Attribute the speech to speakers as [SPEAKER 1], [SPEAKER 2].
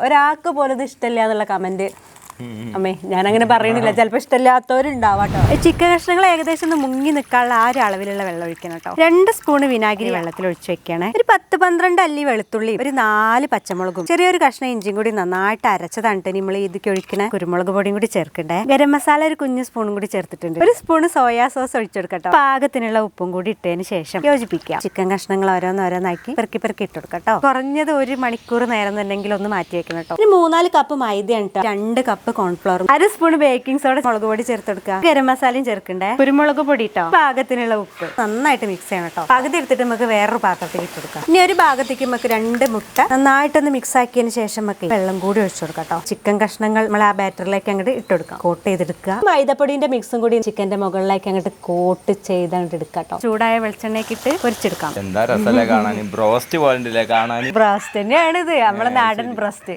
[SPEAKER 1] ഒരാൾക്ക് പോലും ഇത് ഇഷ്ടമില്ല എന്നുള്ള കമന്റ് അമ്മേ ഞാൻ അങ്ങനെ പറയണില്ല ചിലപ്പോൾ ഇഷ്ടമില്ലാത്തവരുണ്ടാവാട്ടോ. ചിക്കൻ കഷ്ണങ്ങൾ ഏകദേശം ഒന്ന് മുങ്ങി നിൽക്കാനുള്ള ആ ഒരു അളവിലുള്ള വെള്ളം ഒഴിക്കണം കേട്ടോ. രണ്ട് സ്പൂൺ വിനാഗിരി വെള്ളത്തിൽ ഒഴിച്ച് വെക്കണേ ഒരു പത്ത് പന്ത്രണ്ട് അല്ലി വെളുത്തുള്ളി ഒരു നാല് പച്ചമുളകും ചെറിയൊരു കഷ്ണം ഇഞ്ചിയും കൂടി നന്നായിട്ട് അരച്ചതാണ് നമ്മൾ ഇതിക്ക് ഒഴിക്കണ. കുരുമുളക് പൊടിയും കൂടി ചേർക്കണ്ടേ. ഗരം മസാല ഒരു കുഞ്ഞു സ്പൂണും കൂടി ചേർത്തിട്ടുണ്ട്. ഒരു സ്പൂൺ സോയാ സോസ് ഒഴിച്ചെടുക്കട്ടോ പാകത്തിനുള്ള ഉപ്പും കൂടി ഇട്ടതിന് ശേഷം യോജിപ്പിക്കാം. ചിക്കൻ കഷ്ണങ്ങൾ ഓരോന്നോരോന്നാക്കി പെറുക്കി പെറുക്കി ഇട്ടെടുക്കട്ടോ കുറഞ്ഞത് ഒരു മണിക്കൂർ നേരം എന്നുണ്ടെങ്കിൽ ഒന്ന് മാറ്റി വെക്കണം കേട്ടോ. ഒരു മൂന്നാൽ കപ്പ് മൈദ ട്ടോ രണ്ട് കപ്പ് കോൺഫ്ലവറും അര സ്പൂൺ ബേക്കിംഗ് സോഡ മുളക് പൊടി ചേർത്തെടുക്കുക. ഗരം മസാലയും ചേർക്കണ്ടേ? കുരുമുളക് പൊടി ഇട്ടോ? പാകത്തിനുള്ള ഉപ്പ്. നന്നായിട്ട് മിക്സ് ചെയ്യണം കേട്ടോ പകുതി എടുത്തിട്ട് നമുക്ക് വേറൊരു പാത്രത്തിൽ ഇട്ടെടുക്കാം. ഇനി ഒരു ഭാഗത്തേക്ക് നമുക്ക് രണ്ട് മുട്ട നന്നായിട്ടൊന്ന് മിക്സ് ആക്കിയതിന് ശേഷം നമുക്ക് വെള്ളം കൂടി ഒഴിച്ചു കൊടുക്കാം കേട്ടോ ചിക്കൻ കഷ്ണങ്ങൾ നമ്മൾ ആ ബാറ്ററിലേക്ക് അങ്ങോട്ട് ഇട്ടെടുക്കാം കോട്ട് ചെയ്തെടുക്കുക. മൈദപ്പൊടിന്റെ മിക്സും കൂടി ചിക്കന്റെ മുകളിലേക്ക് അങ്ങോട്ട് കോട്ട് ചെയ്ത് അങ്ങോട്ട് എടുക്കാം കേട്ടോ ചൂടായ വെളിച്ചെണ്ണയ്ക്ക് ഇട്ട് പൊരിച്ചെടുക്കാം.
[SPEAKER 2] എന്താ രസല്ലേ കാണാൻ? ബ്രോസ്റ്റ് പോലെ ഉണ്ടല്ലേ കാണാൻ?
[SPEAKER 1] ബ്രസ്റ്റ് തന്നെയാണ് ഇത് നമ്മളെ നാടൻ ബ്രസ്റ്റ്.